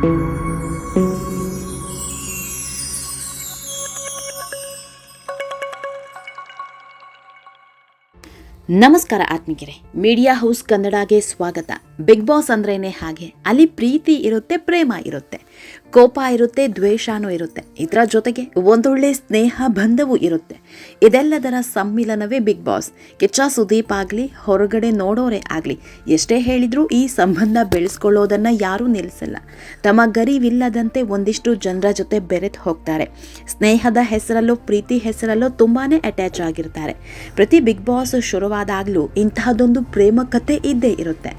ನಮಸ್ಕಾರ ಆತ್ಮಿಕರೆ media house ಕನ್ನಡಗೆ ಸ್ವಾಗತ. Big boss ಅಂದ್ರೇನೆ ಹಾಗೆ. ಅಲ್ಲಿ ಪ್ರೀತಿ ಇರುತ್ತೆ, ಪ್ರೇಮ ಇರುತ್ತೆ. ಕೋಪ ಇರುತ್ತೆ, ದ್ವೇಷನೂ ಇರುತ್ತೆ. ಇದರ ಜೊತೆಗೆ ಒಂದೊಳ್ಳೆ ಸ್ನೇಹ ಬಂಧವೂ ಇರುತ್ತೆ. ಇದೆಲ್ಲದರ ಸಮ್ಮಿಲನವೇ ಬಿಗ್ ಬಾಸ್. ಕೆಚ್ಚ ಸುದೀಪ್ ಆಗಲಿ, ಹೊರಗಡೆ ನೋಡೋರೇ ಆಗಲಿ, ಎಷ್ಟೇ ಹೇಳಿದರೂ ಈ ಸಂಬಂಧ ಬೆಳೆಸ್ಕೊಳ್ಳೋದನ್ನು ಯಾರೂ ನಿಲ್ಲಿಸಲ್ಲ ತಮ್ಮ ಗರಿವಿಲ್ಲದಂತೆ ಒಂದಿಷ್ಟು ಜನರ ಜೊತೆ ಬೆರೆತು ಹೋಗ್ತಾರೆ. ಸ್ನೇಹದ ಹೆಸರಲ್ಲೂ, ಪ್ರೀತಿ ಹೆಸರಲ್ಲೂ ತುಂಬಾ ಅಟ್ಯಾಚ್ ಆಗಿರ್ತಾರೆ. ಪ್ರತಿ ಬಿಗ್ ಬಾಸ್ ಶುರುವಾದಾಗಲೂ ಇಂತಹದೊಂದು ಪ್ರೇಮ ಕಥೆ ಇದ್ದೇ ಇರುತ್ತೆ.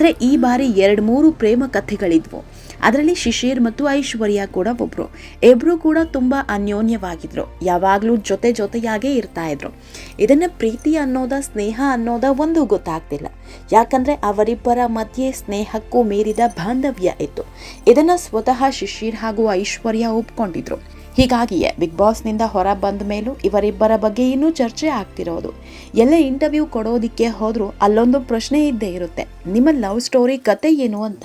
ಆದರೆ ಈ ಬಾರಿ ಎರಡು ಮೂರು ಪ್ರೇಮ ಕಥೆಗಳಿದ್ವು. ಅದರಲ್ಲಿ ಶಿಶಿರ್ ಮತ್ತು ಐಶ್ವರ್ಯ ಕೂಡ ಒಬ್ಬರು ಇಬ್ರು ಕೂಡ ತುಂಬ ಅನ್ಯೋನ್ಯವಾಗಿದ್ರು. ಯಾವಾಗಲೂ ಜೊತೆ ಜೊತೆಯಾಗೇ ಇರ್ತಾ ಇದ್ರು. ಇದನ್ನು ಪ್ರೀತಿ ಅನ್ನೋದ, ಸ್ನೇಹ ಅನ್ನೋದ ಒಂದು ಗೊತ್ತಾಗ್ತಿಲ್ಲ. ಯಾಕಂದರೆ ಅವರಿಬ್ಬರ ಮಧ್ಯೆ ಸ್ನೇಹಕ್ಕೂ ಮೀರಿದ ಬಾಂಧವ್ಯ ಇತ್ತು. ಇದನ್ನು ಸ್ವತಃ ಶಿಶಿರ್ ಹಾಗೂ ಐಶ್ವರ್ಯ ಒಪ್ಕೊಂಡಿದ್ರು. ಹೀಗಾಗಿಯೇ ಬಿಗ್ ಬಾಸ್ನಿಂದ ಹೊರ ಬಂದ ಮೇಲೂ ಇವರಿಬ್ಬರ ಬಗ್ಗೆ ಇನ್ನೂ ಚರ್ಚೆ ಆಗ್ತಿರೋದು. ಎಲ್ಲ ಇಂಟರ್ವ್ಯೂ ಕೊಡೋದಿಕ್ಕೆ ಹೋದರೂ ಅಲ್ಲೊಂದು ಪ್ರಶ್ನೆ ಇದ್ದೇ ಇರುತ್ತೆ. ನಿಮ್ಮ ಲವ್ ಸ್ಟೋರಿ ಕತೆ ಏನು ಅಂತ?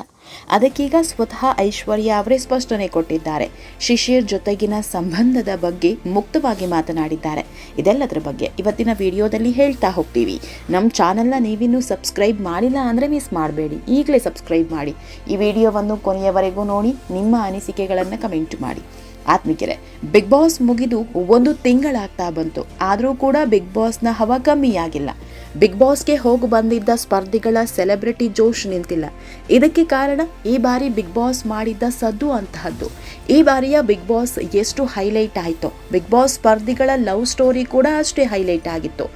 ಅದಕ್ಕೀಗ ಸ್ವತಃ ಐಶ್ವರ್ಯ ಅವರೇ ಸ್ಪಷ್ಟನೆ ಕೊಟ್ಟಿದ್ದಾರೆ. ಶಿಶಿರ್ ಜೊತೆಗಿನ ಸಂಬಂಧದ ಬಗ್ಗೆ ಮುಕ್ತವಾಗಿ ಮಾತನಾಡಿದ್ದಾರೆ. ಇದೆಲ್ಲದರ ಬಗ್ಗೆ ಇವತ್ತಿನ ವಿಡಿಯೋದಲ್ಲಿ ಹೇಳ್ತಾ ಹೋಗ್ತೀವಿ. ನಮ್ಮ ಚಾನಲ್ನ ನೀವಿನ್ನೂ ಸಬ್ಸ್ಕ್ರೈಬ್ ಮಾಡಿಲ್ಲ ಅಂದರೆ ಮಿಸ್ ಮಾಡಬೇಡಿ. ಈಗಲೇ ಸಬ್ಸ್ಕ್ರೈಬ್ ಮಾಡಿ. ಈ ವಿಡಿಯೋವನ್ನು ಕೊನೆಯವರೆಗೂ ನೋಡಿ, ನಿಮ್ಮ ಅನಿಸಿಕೆಗಳನ್ನು ಕಮೆಂಟ್ ಮಾಡಿ. ಆತ್ಮಿಕರೆ ಬಿಗ್ ಬಾಸ್ ಮುಗಿದು ಒಂದು ತಿಂಗಳಾಗ್ತಾ ಬಂತು. ಆದರೂ ಕೂಡ ಬಿಗ್ ಬಾಸ್ನ ಹವ ಕಮ್ಮಿಯಾಗಿಲ್ಲ. ಬಿಗ್ ಬಾಸ್ಗೆ ಹೋಗಿ ಬಂದಿದ್ದ ಸ್ಪರ್ಧಿಗಳ ಸೆಲೆಬ್ರಿಟಿ ಜೋಶ್ ನಿಂತಿಲ್ಲ. ಇದಕ್ಕೆ ಕಾರಣ ಈ ಬಾರಿ ಬಿಗ್ ಬಾಸ್ ಮಾಡಿದ್ದ ಸದ್ದು ಅಂತಹದ್ದು. ಈ ಬಾರಿಯ ಬಿಗ್ ಬಾಸ್ ಎಷ್ಟು ಹೈಲೈಟ್ ಆಯಿತು. ಬಿಗ್ ಬಾಸ್ ಸ್ಪರ್ಧಿಗಳ ಲವ್ ಸ್ಟೋರಿ ಕೂಡ ಅಷ್ಟೇ ಹೈಲೈಟ್ ಆಗಿತ್ತು.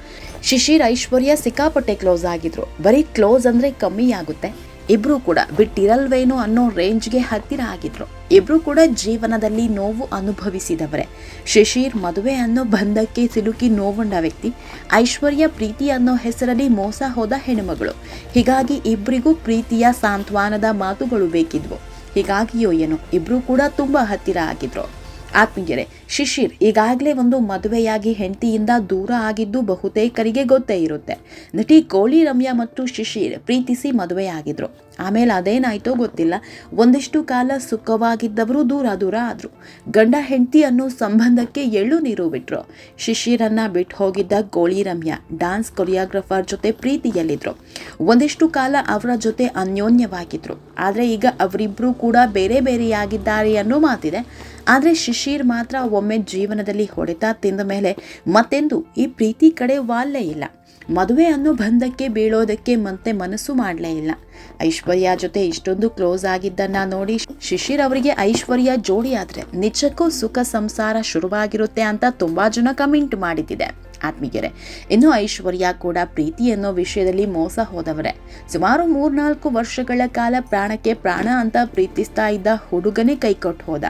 ಶಿಶಿರ್ ಐಶ್ವರ್ಯ ಸಿಕ್ಕಾಪಟ್ಟೆ ಕ್ಲೋಸ್ ಆಗಿದ್ರು. ಬರೀ ಕ್ಲೋಸ್ ಅಂದರೆ ಕಮ್ಮಿ ಆಗುತ್ತೆ ಇಬ್ರು ಕೂಡ ಬಿಟ್ಟಿರಲ್ವೇನೋ ಅನ್ನೋ ರೇಂಜ್ಗೆ ಹತ್ತಿರ ಆಗಿದ್ರು. ಇಬ್ರು ಕೂಡ ಜೀವನದಲ್ಲಿ ನೋವು ಅನುಭವಿಸಿದವರೇ. ಶಿಶಿರ್ ಮದುವೆ ಅನ್ನೋ ಬಂಧಕ್ಕೆ ಸಿಲುಕಿ ನೋವುಂಡ ವ್ಯಕ್ತಿ, ಐಶ್ವರ್ಯ ಪ್ರೀತಿ ಅನ್ನೋ ಹೆಸರಲ್ಲಿ ಮೋಸ ಹೋದ ಹೆಣ್ಣುಮಗಳು. ಹೀಗಾಗಿ ಇಬ್ಬರಿಗೂ ಪ್ರೀತಿಯ ಸಾಂತ್ವಾನದ ಮಾತುಗಳು ಬೇಕಿದ್ವು. ಹೀಗಾಗಿಯೋ ಏನೋ, ಇಬ್ರು ಕೂಡ ತುಂಬಾ ಹತ್ತಿರ ಆಗಿದ್ರು. ಆತ್ಮೀಯರೇ ಶಿಶಿರ್ ಈಗಾಗಲೇ ಒಂದು ಮದುವೆಯಾಗಿ ಹೆಂಡತಿಯಿಂದ ದೂರ ಆಗಿದ್ದು ಬಹುತೇಕರಿಗೆ ಗೊತ್ತೇ ಇರುತ್ತೆ. ನಟಿ ಕೋಳಿ ರಮ್ಯಾ ಮತ್ತು ಶಿಶಿರ್ ಪ್ರೀತಿಸಿ ಮದುವೆಯಾಗಿದ್ರು. ಆಮೇಲೆ ಅದೇನಾಯ್ತೋ ಗೊತ್ತಿಲ್ಲ. ಒಂದಿಷ್ಟು ಕಾಲ ಸುಖವಾಗಿದ್ದವರು ದೂರ ದೂರ ಆದರು. ಗಂಡ ಹೆಂಡತಿ ಅನ್ನೋ ಸಂಬಂಧಕ್ಕೆ ಎಳ್ಳು ನೀರು ಬಿಟ್ರು. ಶಿಶಿರನ್ನು ಬಿಟ್ಟು ಹೋಗಿದ್ದ ಗೋಳಿ ರಮ್ಯಾ ಡಾನ್ಸ್ ಕೊರಿಯೋಗ್ರಫರ್ ಜೊತೆ ಪ್ರೀತಿಯಲ್ಲಿದ್ದರು ಒಂದಿಷ್ಟು ಕಾಲ ಅವರ ಜೊತೆ ಅನ್ಯೋನ್ಯವಾಗಿದ್ದರು ಆದರೆ ಈಗ ಅವರಿಬ್ಬರೂ ಕೂಡ ಬೇರೆ ಬೇರೆಯಾಗಿದ್ದಾರೆ ಅನ್ನೋ ಮಾತಿದೆ. ಆದರೆ ಶಿಶಿರ್ ಮಾತ್ರ ಒಮ್ಮೆ ಜೀವನದಲ್ಲಿ ಹೊಡೆತ ತಿಂದ ಮೇಲೆ ಮತ್ತೆಂದು ಈ ಪ್ರೀತಿ ಕಡೆ ವಾಲ್ಲೇ ಇಲ್ಲ. ಮದುವೆ ಅನ್ನೋ ಬಂಧಕ್ಕೆ ಬೀಳೋದಕ್ಕೆ ಮತ್ತೆ ಮನಸ್ಸು ಮಾಡಲೇ ಇಲ್ಲ. ಐಶ್ವರ್ಯ ಜೊತೆ ಇಷ್ಟೊಂದು ಕ್ಲೋಸ್ ಆಗಿದ್ದನ್ನ ನೋಡಿ ಶಿಶಿರ್ ಅವರಿಗೆ ಐಶ್ವರ್ಯ ಜೋಡಿ ಆದ್ರೆ ನಿಜಕ್ಕೂ ಸುಖ ಸಂಸಾರ ಶುರುವಾಗಿರುತ್ತೆ ಅಂತ ತುಂಬಾ ಜನ ಕಮೆಂಟ್ ಮಾಡಿದ್ದಿದೆ. ಆತ್ಮೀಗೆರೆ ಇನ್ನು ಐಶ್ವರ್ಯ ಕೂಡ ಪ್ರೀತಿ ಅನ್ನೋ ವಿಷಯದಲ್ಲಿ ಮೋಸ ಹೋದವರೇ. ಸುಮಾರು ಮೂರ್ನಾಲ್ಕು ವರ್ಷಗಳ ಕಾಲ ಪ್ರಾಣಕ್ಕೆ ಪ್ರಾಣ ಅಂತ ಪ್ರೀತಿಸ್ತಾ ಇದ್ದ ಹುಡುಗನೇ ಕೈಕೊಟ್ಟು ಹೋದ.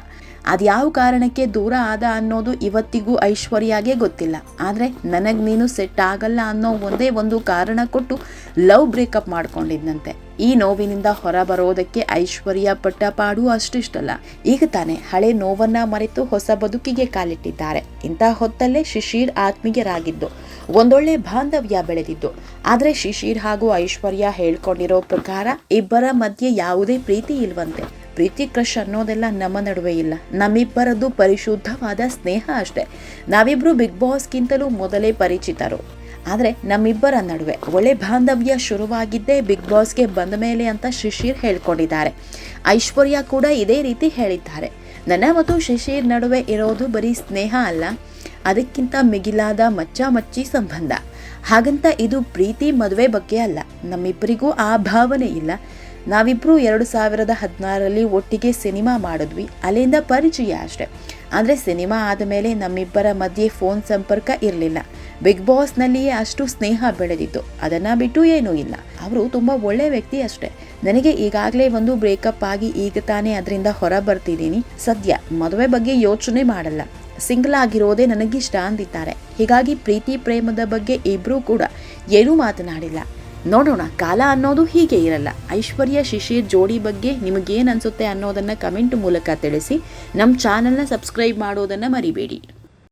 ಅದ್ಯಾವ ಕಾರಣಕ್ಕೆ ದೂರ ಆದ ಅನ್ನೋದು ಇವತ್ತಿಗೂ ಐಶ್ವರ್ಯಾಗೆ ಗೊತ್ತಿಲ್ಲ. ಆದರೆ ನನಗೆ ನೀನು ಸೆಟ್ ಆಗಲ್ಲ ಅನ್ನೋ ಒಂದೇ ಒಂದು ಕಾರಣ ಕೊಟ್ಟು ಲವ್ ಬ್ರೇಕಪ್ ಮಾಡ್ಕೊಂಡಿದ್ದಂತೆ ಈ ನೋವಿನಿಂದ ಹೊರ ಬರೋದಕ್ಕೆ ಐಶ್ವರ್ಯ ಪಟ್ಟ ಪಾಡು ಅಷ್ಟಿಷ್ಟಲ್ಲ. ಈಗ ತಾನೇ ಹಳೆ ನೋವನ್ನ ಮರೆತು ಹೊಸ ಬದುಕಿಗೆ ಕಾಲಿಟ್ಟಿದ್ದಾರೆ. ಇಂಥ ಹೊತ್ತಲ್ಲೇ ಶಿಶಿರ್ ಆತ್ಮೀಯರಾಗಿದ್ದು. ಒಂದೊಳ್ಳೆ ಬಾಂಧವ್ಯ ಬೆಳೆದಿದ್ದು. ಆದರೆ ಶಿಶಿರ್ ಹಾಗೂ ಐಶ್ವರ್ಯ ಹೇಳ್ಕೊಂಡಿರೋ ಪ್ರಕಾರ ಇಬ್ಬರ ಮಧ್ಯೆ ಯಾವುದೇ ಪ್ರೀತಿ ಇಲ್ವಂತೆ. ಪ್ರೀತಿ ಕ್ರಶ್ ಅನ್ನೋದೆಲ್ಲ ನಮ್ಮ ನಡುವೆ ಇಲ್ಲ. ನಮ್ಮಿಬ್ಬರದ್ದು ಪರಿಶುದ್ಧವಾದ ಸ್ನೇಹ ಅಷ್ಟೇ. ನಾವಿಬ್ಬರು ಬಿಗ್ ಬಾಸ್ಗಿಂತಲೂ ಮೊದಲೇ ಪರಿಚಿತರು. ಆದರೆ ನಮ್ಮಿಬ್ಬರ ನಡುವೆ ಒಳ್ಳೆ ಬಾಂಧವ್ಯ ಶುರುವಾಗಿದ್ದೇ ಬಿಗ್ ಬಾಸ್ಗೆ ಬಂದ ಮೇಲೆ ಅಂತ ಶಿಶಿರ್ ಹೇಳ್ಕೊಂಡಿದ್ದಾರೆ. ಐಶ್ವರ್ಯ ಕೂಡ ಇದೇ ರೀತಿ ಹೇಳಿದ್ದಾರೆ. ನನ್ನ ಮತ್ತು ಶಿಶಿರ್ ನಡುವೆ ಇರೋದು ಬರೀ ಸ್ನೇಹ ಅಲ್ಲ, ಅದಕ್ಕಿಂತ ಮಿಗಿಲಾದ ಮಚ್ಚ ಮಚ್ಚಿ ಸಂಬಂಧ. ಹಾಗಂತ ಇದು ಪ್ರೀತಿ ಮದುವೆ ಬಗ್ಗೆ ಅಲ್ಲ. ನಮ್ಮಿಬ್ಬರಿಗೂ ಆ ಭಾವನೆ ಇಲ್ಲ. ನಾವಿಬ್ಬರು ಎರಡು ಸಾವಿರದ ಹದಿನಾರರಲ್ಲಿ ಒಟ್ಟಿಗೆ ಸಿನಿಮಾ ಮಾಡಿದ್ವಿ. ಅಲ್ಲಿಂದ ಪರಿಚಯ ಅಷ್ಟೆ. ಅಂದರೆ ಸಿನಿಮಾ ಆದಮೇಲೆ ನಮ್ಮಿಬ್ಬರ ಮಧ್ಯೆ ಫೋನ್ ಸಂಪರ್ಕ ಇರಲಿಲ್ಲ. ಬಿಗ್ ಬಾಸ್ನಲ್ಲಿಯೇ ಅಷ್ಟು ಸ್ನೇಹ ಬೆಳೆದಿತ್ತು. ಅದನ್ನು ಬಿಟ್ಟು ಏನೂ ಇಲ್ಲ. ಅವರು ತುಂಬ ಒಳ್ಳೆ ವ್ಯಕ್ತಿ ಅಷ್ಟೇ. ನನಗೆ ಈಗಾಗಲೇ ಒಂದು ಬ್ರೇಕಪ್ ಆಗಿ ಈಗ ತಾನೇ ಅದರಿಂದ ಹೊರ ಬರ್ತಿದ್ದೀನಿ. ಸದ್ಯ ಮದುವೆ ಬಗ್ಗೆ ಯೋಚನೆ ಮಾಡಲ್ಲ. ಸಿಂಗಲ್ ಆಗಿರೋದೇ ನನಗಿಷ್ಟ ಅಂದಿದ್ದಾರೆ. ಹೀಗಾಗಿ ಪ್ರೀತಿ ಪ್ರೇಮದ ಬಗ್ಗೆ ಇಬ್ಬರೂ ಕೂಡ ಏನೂ ಮಾತನಾಡಿಲ್ಲ. ನೋಡೋಣ, ಕಾಲ ಅನ್ನೋದು ಹೀಗೆ ಇರಲ್ಲ. ಐಶ್ವರ್ಯ ಶಿಶಿರ್ ಜೋಡಿ ಬಗ್ಗೆ ನಿಮಗೇನು ಅನಿಸುತ್ತೆ ಅನ್ನೋದನ್ನು ಕಮೆಂಟ್ ಮೂಲಕ ತಿಳಿಸಿ. ನಮ್ಮ ಚಾನಲ್ನ ಸಬ್ಸ್ಕ್ರೈಬ್ ಮಾಡೋದನ್ನು ಮರಿಬೇಡಿ.